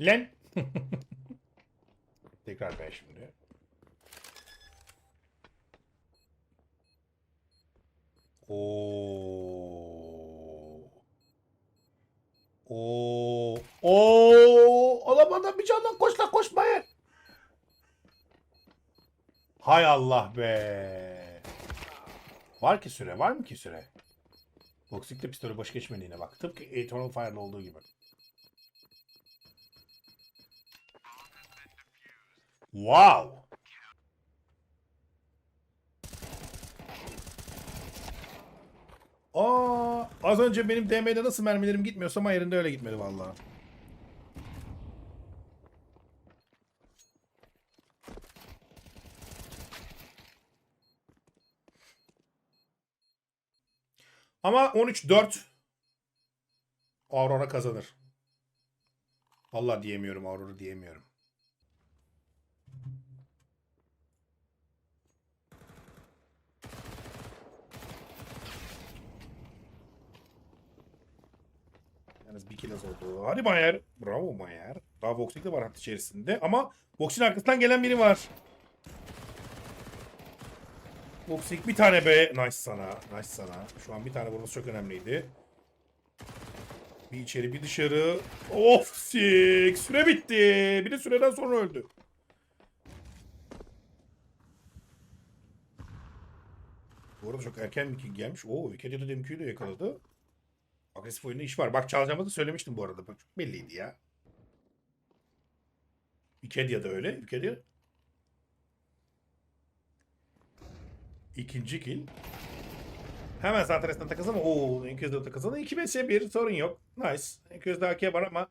Len. Tekrar B şimdi. Oo. Oo. Oo. Alamadan bir candan koş lan koşmayın. Hay Allah be. Var ki süre, var mı ki süre? Boksikte pistolü boş geçmediğine bak. Tıpkı Eternal Fire'da olduğu gibi. Wow. Aa, az önce benim DM'de nasıl mermilerim gitmiyorsa ama yerinde öyle gitmedi vallahi. Ama 13-4 Aurora kazanır. Vallahi diyemiyorum Aurora diyemiyorum. Yalnız bir kill az oldu. Hadi Mayer. Bravo Mayer. Daha Voxing de var hat içerisinde. Ama Vox'in arkasından gelen biri var. Voxing bir tane be. Nice sana. Nice sana. Şu an bir tane vurması çok önemliydi. Bir içeri bir dışarı. Of sik. Süre bitti. Bir de süreden sonra öldü. Bu arada çok erken bir kill gelmiş. Oo, Wikida'da Demkü'yü de yakaladı. Agresif oyunda iş var. Bak çalacağımı da söylemiştim bu arada. Bak çok belliydi ya. Wikidia da öyle. Wikidia. İkinci kill. Hemen Zantares'ten takılsa ama ooo Enquiz'de takılsa 2 vs 1 sorun yok. Nice. Enquiz'de AK var ama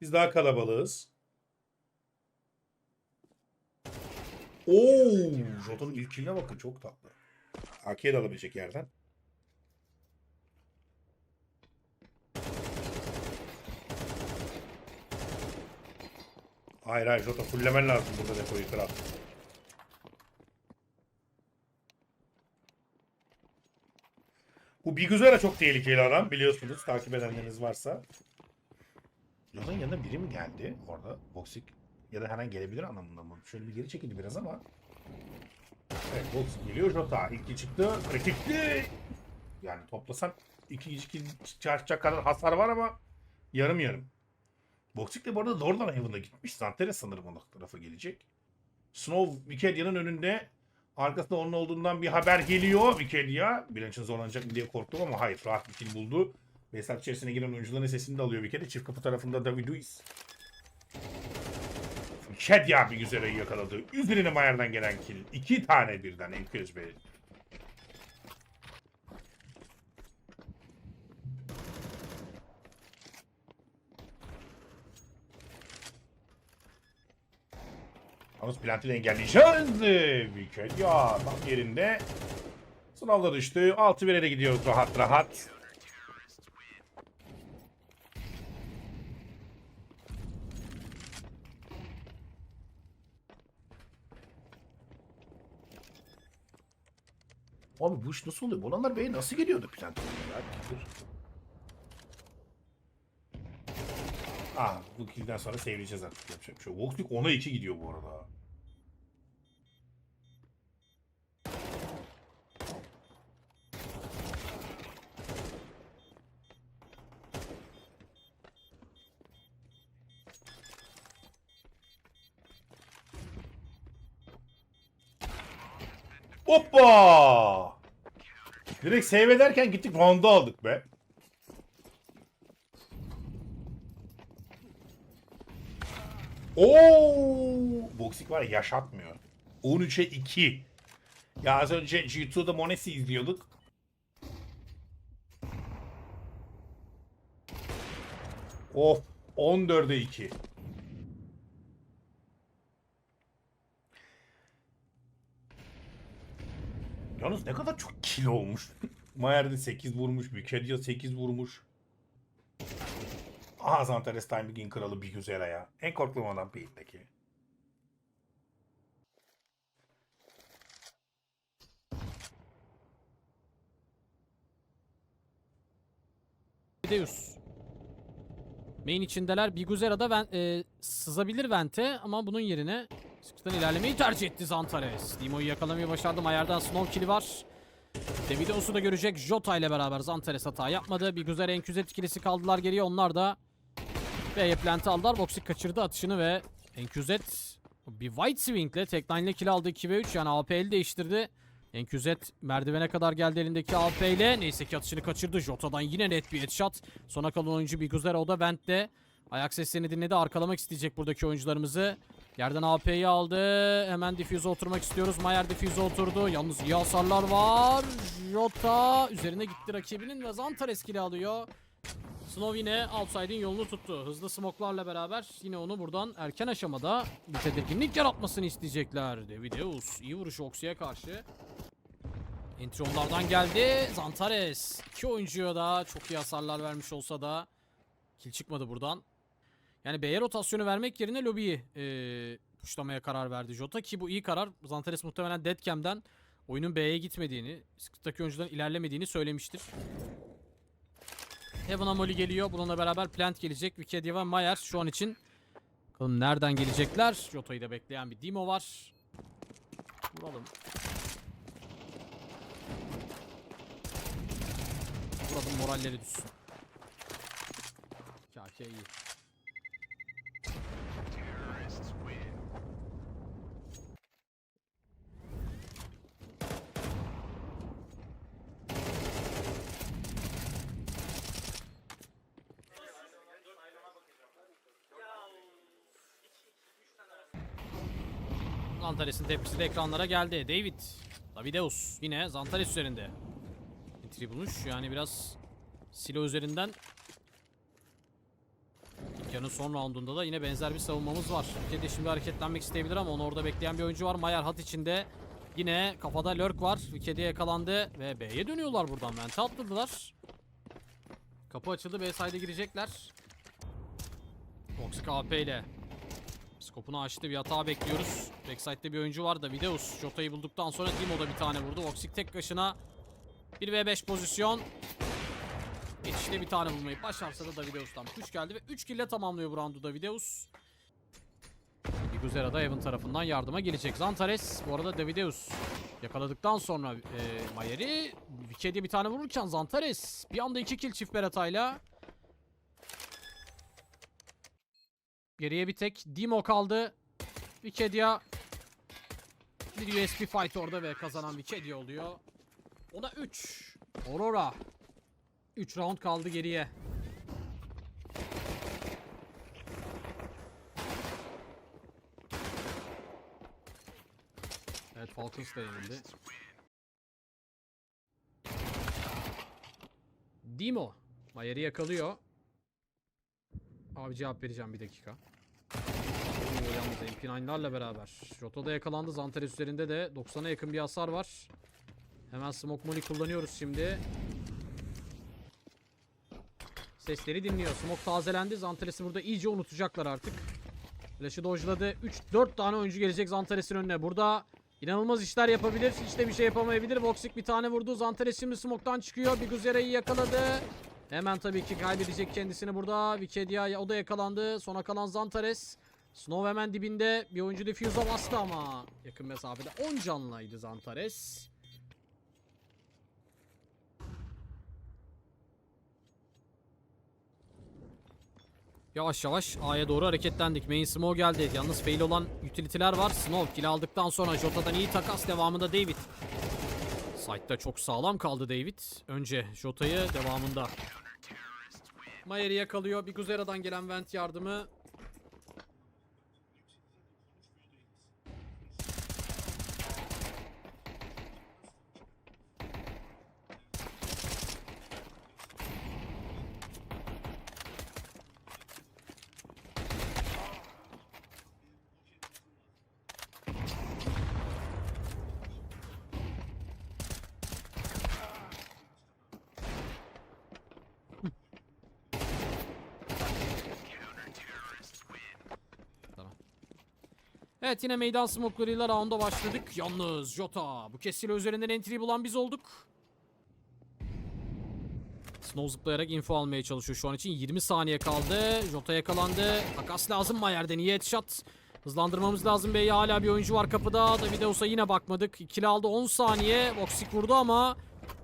biz daha kalabalığız. Oo, Jota'nın ilk killine bakın çok tatlı. AK'ye de alabilecek yerden. Hayır hayır Jota fulllemen lazım burada depoyu kral. Bu Biguzera çok tehlikeli adam biliyorsunuz takip edenleriniz varsa. Jota'nın yanında biri mi geldi orada? Boxik ya da her an gelebilir anlamında mı? Şöyle bir geri çekildi biraz ama. Evet Boxik geliyor Jota. İlki çıktı. Kritikli. Yani toplasan iki iki çarpacak kadar hasar var ama yarım yarım. Boxik de bu arada Northern Haven'a gitmiş. Zanteres sanırım o tarafa gelecek. Snow Wikedia'nın önünde arkasında onun olduğundan bir haber geliyor Wikidia. Bilançın zorlanacak diye korktum ama hayır rahat bir kill buldu. Vesat içerisine giren oyuncuların sesini de alıyor Wikidia. Çift kapı tarafında David Luiz. Wikidia bir güzel yakaladı. Üzerine Mayer'dan gelen kill. İki tane birden Enköz Yalnız Plantin'i engelleyeceğiz. Wikidia tam yerinde. Sınavda düştü. 6 1'e gidiyoruz rahat rahat. Abi bu iş nasıl oluyor? Bu olanlar Bey nasıl geliyordu Plantin'e? Ah bu killden sonra sevileceğiz artık yapacak bir şey. Volkswagen 10'a 2 gidiyor bu arada. Hoppa! Direkt save ederken gittik round'u aldık be. Oo! Boksik var ya yaşatmıyor. 13'e 2. Ya az önce G2'da Monesi izliyorduk. Of 14'e 2. Yalnız ne kadar çok kill olmuş. Mayer'de 8 vurmuş, Bükedia 8 vurmuş. Aha Zantares Timing'in kralı bir güzel ya. En korktuğum adam Pain'deki. Deus. Main içindeler. Biguzera da ven- e, sızabilir Vente ama bunun yerine sıkıntıdan ilerlemeyi tercih etti Zantares. Dimo'yu yakalamayı başardı. Mayer'den Snow kill'i var. Davidos'u da görecek. Jota ile beraber Zantares hata yapmadı. Biguzera Enküzet ikilisi kaldılar geriye. Onlar da B'ye plant'ı aldılar. Voxic kaçırdı atışını ve Enküzet bir White Swing'le tek 9 ile kill aldı 2 ve 3. Yani AP eli değiştirdi. Enküzet merdivene kadar geldi elindeki AP ile. Neyse ki atışını kaçırdı. Jota'dan yine net bir headshot. Sona kalan oyuncu Biguzera o da Vent'te. Ayak seslerini dinledi. Arkalamak isteyecek buradaki oyuncularımızı. Yerden AP'yi aldı. Hemen diffuse'a oturmak istiyoruz. Mayer diffuse'a oturdu. Yalnız iyi hasarlar var. Jota üzerine gitti rakibinin ve Zantares kill alıyor. Snow yine outside'in yolunu tuttu. Hızlı smoklarla beraber yine onu buradan erken aşamada bir tedirginlik yaratmasını isteyecekler. Davideus iyi vuruş Oxy'ye karşı. Entry onlardan geldi. Zantares. iki oyuncuya da çok iyi hasarlar vermiş olsa da kill çıkmadı buradan. Yani B'ye rotasyonu vermek yerine lobiyi eee puşlamaya karar verdi Jota ki bu iyi karar. Zantares muhtemelen Deadcam'den oyunun B'ye gitmediğini, sıkıntıdaki oyuncuların ilerlemediğini söylemiştir. Heaven Amoli geliyor. Bununla beraber Plant gelecek. Wikidia ve Mayer şu an için. Bakalım nereden gelecekler? Jota'yı da bekleyen bir Dimo var. Vuralım. Vuralım moralleri düşsün. Kake iyi. Zantares'in tepkisi de ekranlara geldi. David. Davideus yine Zantares üzerinde. Entry bulmuş. Yani biraz silo üzerinden İlk yarının son roundunda da yine benzer bir savunmamız var. Ülkede şimdi hareketlenmek isteyebilir ama onu orada bekleyen bir oyuncu var. Mayer hat içinde. Yine kafada lurk var. Ülkede yakalandı ve B'ye dönüyorlar buradan. Vente atladılar. Kapı açıldı. B side'e girecekler. Toxic AP ile Skopunu açtı. Bir hata bekliyoruz. Backside'de bir oyuncu var da Videus. Jota'yı bulduktan sonra Dimo'da bir tane vurdu. Voxic tek başına 1v5 pozisyon. Geçişte bir tane bulmayı başarsa da Davideus'tan push geldi ve 3 kill tamamlıyor bu roundu Davideus. Biguzera da Evan tarafından yardıma gelecek. Zantares bu arada Davideus yakaladıktan sonra e, Mayer'i Wicked'e bir tane vururken Zantares bir anda 2 kill çift beratayla Geriye bir tek Dimo kaldı. Wikidia bir USP fight orada ve kazanan Wikidia oluyor. Ona 3. Aurora. 3 round kaldı geriye. Evet Falcons da yenildi. Dimo. Mayer'i yakalıyor. Abi cevap vereceğim bir dakika. Oo, yalnız MP9'larla beraber. Jota'da yakalandı. Zantares üzerinde de 90'a yakın bir hasar var. Hemen Smoke Molly kullanıyoruz şimdi. Sesleri dinliyor. Smoke tazelendi. Zantares'i burada iyice unutacaklar artık. Flash'ı dojladı. 3-4 tane oyuncu gelecek Zantares'in önüne. Burada inanılmaz işler yapabilir. Hiç de bir şey yapamayabilir. Voxic bir tane vurdu. Zantares şimdi Smoke'tan çıkıyor. Biguzera'yı yakaladı. Hemen tabii ki kaybedecek kendisini burada. Wikidia o da yakalandı. Sona kalan Zantares. Snow hemen dibinde. Bir oyuncu diffuse'a bastı ama yakın mesafede 10 canlıydı Zantares. Yavaş yavaş A'ya doğru hareketlendik. Main Smoke geldi. Yalnız fail olan utility'ler var. Snow kill aldıktan sonra Jota'dan iyi takas devamında David. Site'da çok sağlam kaldı David. Önce Jota'yı devamında. Mayer'i yakalıyor. Bir Guzera'dan gelen vent yardımı. Evet yine meydan smoke'larıyla round'a başladık. Yalnız Jota bu kesiyle üzerinden entry bulan biz olduk. Snow zıplayarak info almaya çalışıyor şu an için. 20 saniye kaldı. Jota yakalandı. Takas lazım Mayer'den. iyi headshot. Hızlandırmamız lazım Bey. Hala bir oyuncu var kapıda. Davidos'a yine bakmadık. İkili aldı 10 saniye. Voxic vurdu ama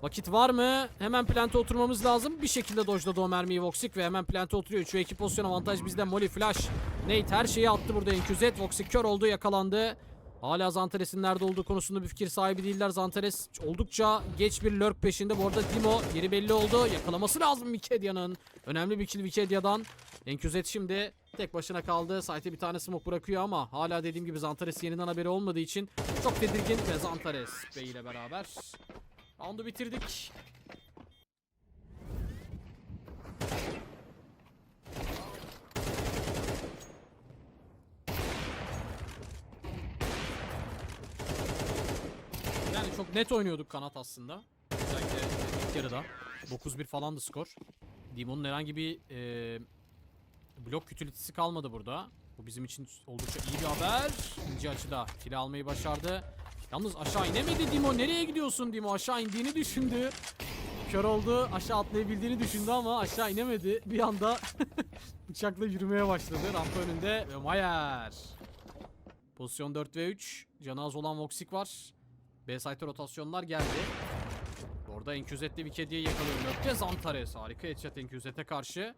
vakit var mı? Hemen plante oturmamız lazım. Bir şekilde dojladı o mermiyi Voxic ve hemen plante oturuyor. 3 ve 2 pozisyon avantaj bizde. Molly flash. Nate her şeyi attı burada Enküzet. Voxic kör oldu yakalandı. Hala Zantares'in nerede olduğu konusunda bir fikir sahibi değiller. Zantares oldukça geç bir lurk peşinde. Bu arada Dimo yeri belli oldu. Yakalaması lazım Vikedia'nın. Önemli bir kill Vikedia'dan. Enküzet şimdi tek başına kaldı. Site'e bir tane smoke bırakıyor ama hala dediğim gibi Zantares yeniden haberi olmadığı için çok tedirgin ve Zantares Bey ile beraber. Round'u bitirdik. Yani çok net oynuyorduk kanat aslında. Özellikle ilk yarıda. 9-1 falandı skor. Demon'un herhangi bir e, blok utilitesi kalmadı burada. Bu bizim için oldukça iyi bir haber. İnce açıda kili almayı başardı. Yalnız aşağı inemedi Dimo. Nereye gidiyorsun Dimo? Aşağı indiğini düşündü. Kör oldu. Aşağı atlayabildiğini düşündü ama aşağı inemedi. Bir anda bıçakla yürümeye başladı. Rampa önünde ve Mayer. Pozisyon 4 ve 3. Canı az olan Voxic var. B site rotasyonlar geldi. Orada Enkuzet'le bir kediye yakalıyor. Löpke Zantares. Harika headshot Enkuzet'e karşı.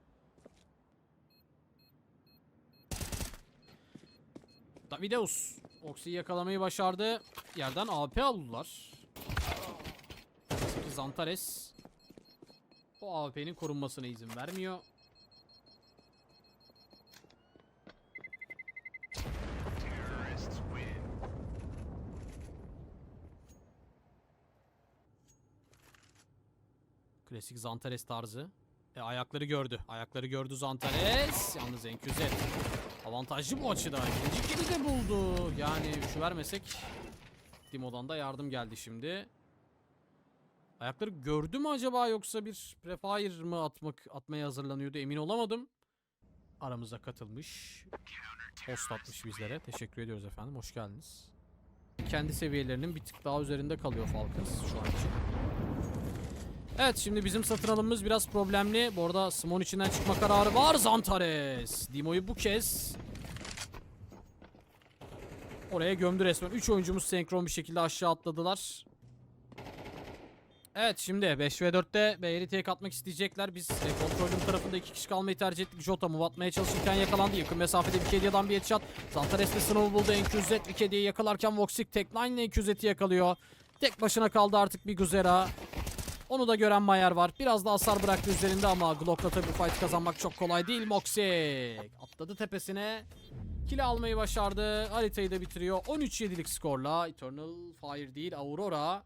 Davideus. Oxy'yi yakalamayı başardı. Yerden AP aldılar. Peki Zantares. O AWP'nin korunmasına izin vermiyor. Klasik Zantares tarzı. E, ayakları gördü. Ayakları gördü Zantares. Yalnız Enküze. Avantajlı bu açıda. İkinci kili de buldu. Yani şu vermesek Dimo'dan da yardım geldi şimdi. Ayakları gördü mü acaba yoksa bir prefire mı atmak atmaya hazırlanıyordu emin olamadım. Aramıza katılmış. Host atmış bizlere. Teşekkür ediyoruz efendim. Hoş geldiniz. Kendi seviyelerinin bir tık daha üzerinde kalıyor Falcons şu an için. Evet şimdi bizim satın alımımız biraz problemli. Bu arada Simon içinden çıkma kararı var. Zantares. Dimo'yu bu kez oraya gömdü resmen. 3 oyuncumuz senkron bir şekilde aşağı atladılar. Evet şimdi 5 ve 4'te Beyer'i tek atmak isteyecekler. Biz e, kontrolün tarafında iki kişi kalmayı tercih ettik. Jota move atmaya çalışırken yakalandı. Yakın mesafede Vikedia'dan bir headshot. Zantares'le sınavı buldu. Enküzet Vikedia'yı yakalarken Voxic tek line ile Enküzet'i yakalıyor. Tek başına kaldı artık bir Guzera. Onu da gören Mayer var. Biraz da hasar bıraktı üzerinde ama Glock'la tabii bu fight kazanmak çok kolay değil. Moxic atladı tepesine. Kill almayı başardı. Haritayı da bitiriyor. 13-7'lik skorla. Eternal Fire değil Aurora.